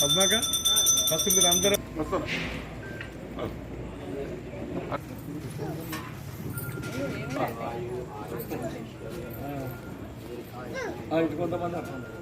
పద్మాక first మీరు అందరూ వస్తారా ఇటు కొంతమంది అట్లా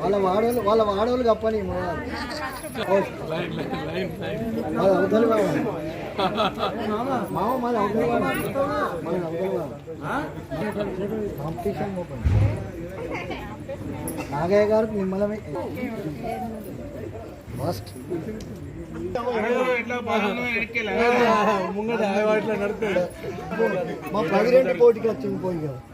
వాళ్ళ వాడోళ్ళు వాళ్ళ వాడోళ్ళు కప్పని అవతలి వాడు. మామ మన అవతలి. కాంపిటీషన్ నాగయ్య గారు మిమ్మల్ని ఫస్ట్ ముంగట మా ప్రెసిడెంట్ పోటీకి వచ్చింది పోయి కదా మేమే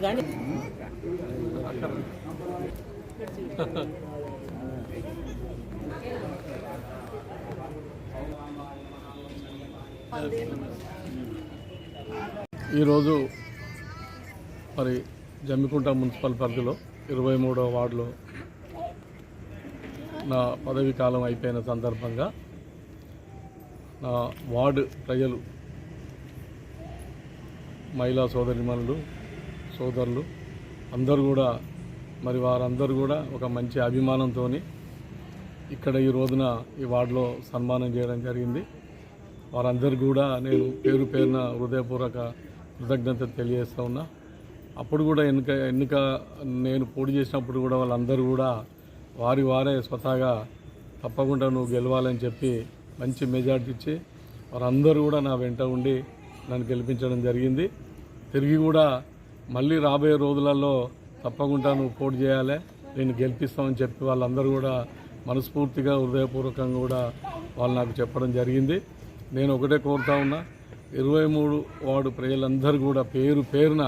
కానీ ఈరోజు మరి జమ్మికుంట మున్సిపల్ పరిధిలో ఇరవై మూడవ వార్డులో నా పదవీ కాలం అయిపోయిన సందర్భంగా నా వార్డు ప్రజలు మహిళా సోదరిమణులు సోదరులు అందరూ కూడా మరి వారందరూ కూడా ఒక మంచి అభిమానంతో ఇక్కడ ఈ రోజున ఈ వార్డులో సన్మానం చేయడం జరిగింది. వారందరూ కూడా నేను పేరు పేరున హృదయపూర్వక కృతజ్ఞత తెలియజేస్తూ ఉన్నా. అప్పుడు కూడా ఎన్నిక ఎన్నిక నేను పోటీ చేసినప్పుడు కూడా వాళ్ళందరూ కూడా వారి వారే స్వతహాగా తప్పకుండా నువ్వు గెలవాలని చెప్పి మంచి మెజార్టీ ఇచ్చి వారందరూ కూడా నా వెంట ఉండి నన్ను గెలిపించడం జరిగింది. తిరిగి కూడా మళ్ళీ రాబోయే రోజులలో తప్పకుండా నువ్వు పోటీ చేయాలి. నేను గెలిపిస్తామని చెప్పి వాళ్ళందరూ కూడా మనస్ఫూర్తిగా హృదయపూర్వకంగా కూడా వాళ్ళు నాకు చెప్పడం జరిగింది. నేను ఒకటే కోరుతా ఉన్నా ఇరవై మూడు వార్డు ప్రజలందరూ కూడా పేరు పేరున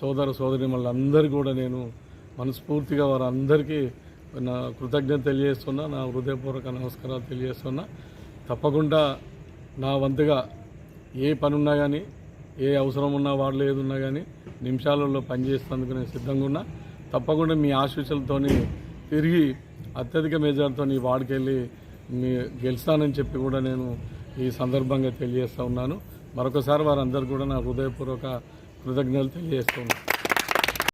సోదర సోదరి వాళ్ళందరూ కూడా నేను మనస్ఫూర్తిగా వారందరికీ నా కృతజ్ఞత తెలియజేస్తున్నా నా హృదయపూర్వక నమస్కారాలు తెలియజేస్తున్నా. తప్పకుండా నా వంతుగా ఏ పనున్నా కానీ ఏ అవసరం ఉన్నా వాళ్ళు ఏదున్నా కానీ నిమిషాలలో పనిచేసేందుకు నేను సిద్ధంగా ఉన్నా. తప్పకుండా మీ ఆశీస్సులతోని తిరిగి అత్యధిక మేజార్తో ఈ వార్డుకి వెళ్ళి మీ గెలుస్తానని చెప్పి కూడా నేను ఈ సందర్భంగా తెలియజేస్తూ ఉన్నాను. మరొకసారి వారందరూ కూడా నా హృదయపూర్వక కృతజ్ఞతలు తెలియజేస్తూ ఉన్నాను.